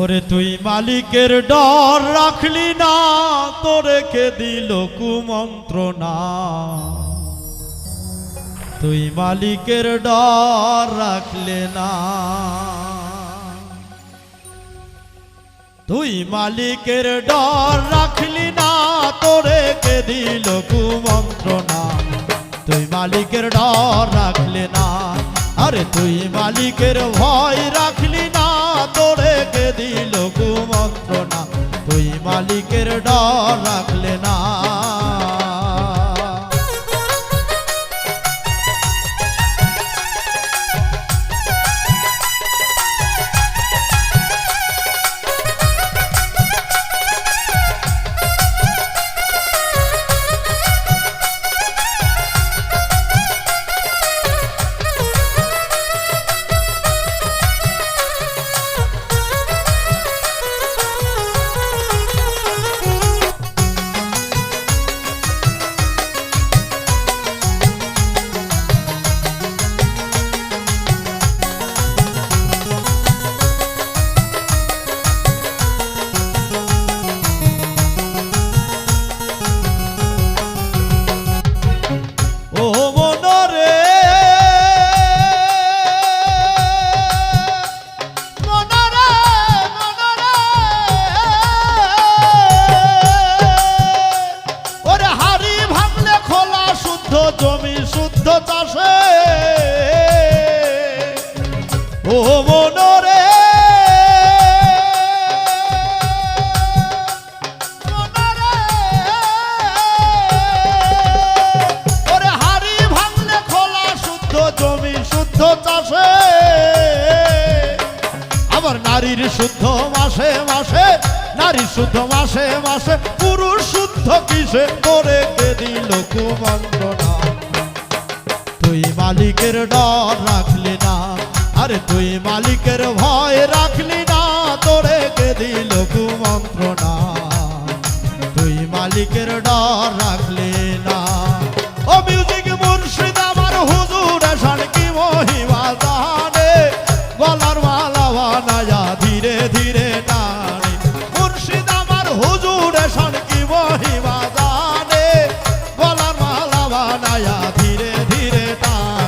ওরে তুই মালিকের ডর রাখলি না, তোরে কে দিল কুমন্ত্রণা? তুই মালিকের ডর রাখলে না। তুই মালিকের ডর রাখলি না, তোরে কে দিল কুমন্ত্রণা? তুই মালিকের ডর রাখলে না, আরে তুই মালিকের ভয় রাখলি ডর রাখলে না। মনরে। ওরে হাড়ি শুদ্ধ জমি, শুদ্ধ আবার নারীর শুদ্ধ মাসে মাসে নারী শুদ্ধ মাসে মাসে, পুরুষ শুদ্ধ কিসে করে দিল কুমন্ত্রণা তুই মালিকের ডর রাখলি আরে তুই মালিকের ভয় রাখলি না, তোরে কে দিল কুমন্ত্রণা? তুই মালিকের ডর রাখলি না। ও মিউজিক মুর্শিদ আমার হুজুর শান কি মহিমা জানে? গলার মালা বানায়া ধীরে ধীরে টানে। মুর্শিদ আমার হুজুর শান কি মহিমা জানে? গলার মালা বানায়া ধীরে ধীরে টানে।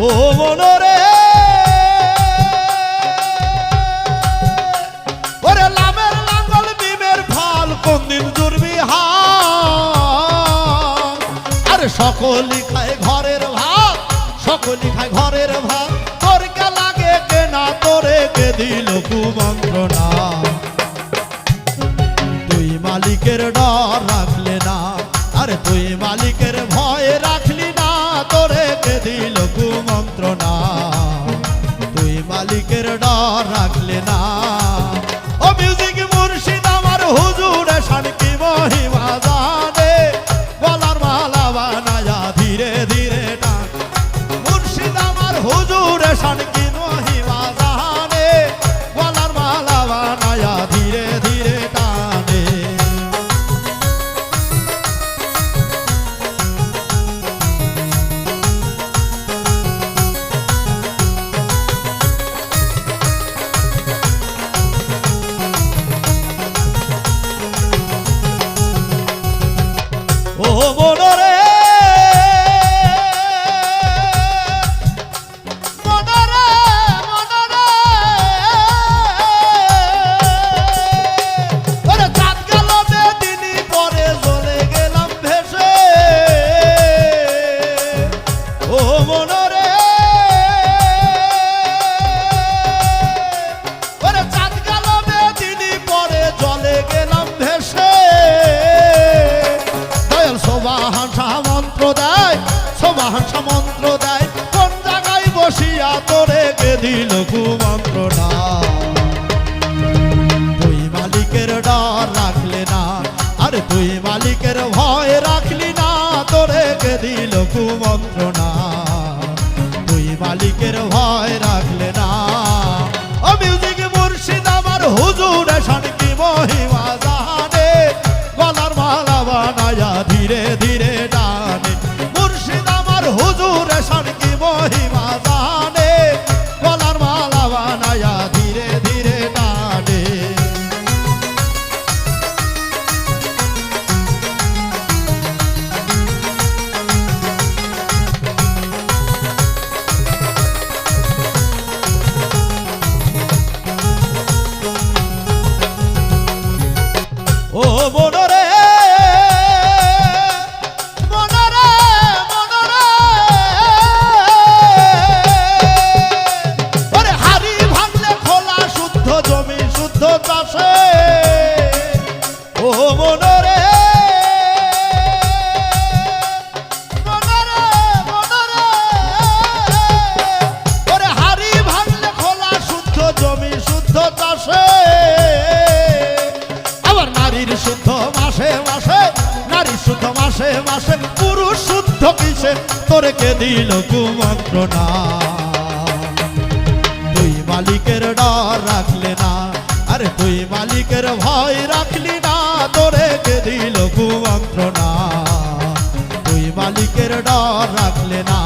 ও মনরে। ওরে লাভের লাঙ্গল আরে সকলি খায় ঘরের ভাত সকলি খায় ঘরের ভাত। তোর কে লাগে কেনা তোরে কে দিল কুমন্ত্রণা? মালিকের ডর রাখলে না, আরে তুই মালিকের ভয় রাখলি না তোরে কে দিল কুমন্ত্রণা। তুই মালিকের ডর রাখলে বসিয়া তোরে কে দিল কুমন্ত্রণা। তুই মালিকের ডর রাখলে না, আরে তুই মালিকের ভয় রাখলি না, তোরে কে দিল কুমন্ত্রণা। তুই মালিকের ভয় রাখলে না। ও মিউজিক মুর্শিদ আমার হুজুর শানকি মহিমা? ও শুদ্ধ জমি শুদ্ধ চাষে। মাসে মাসে, নারী শুদ্ধ মাসে মাসে, পুরুষ শুদ্ধ কিসে? তোরে কে দিল কুমন্ত্রণা? তুই মালিকের ডর রাখলে না, আরে তুই মালিকের ভয় রাখলি না, তোরে কে দিল কুমন্ত্রণা? তুই মালিকের ডর রাখলে না,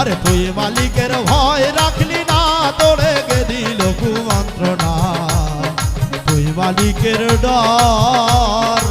আরে তুই মালিকের ভয় রাখলি না, তোরে কে দিল কুমন্ত্রণা? তুই মালিকের ডর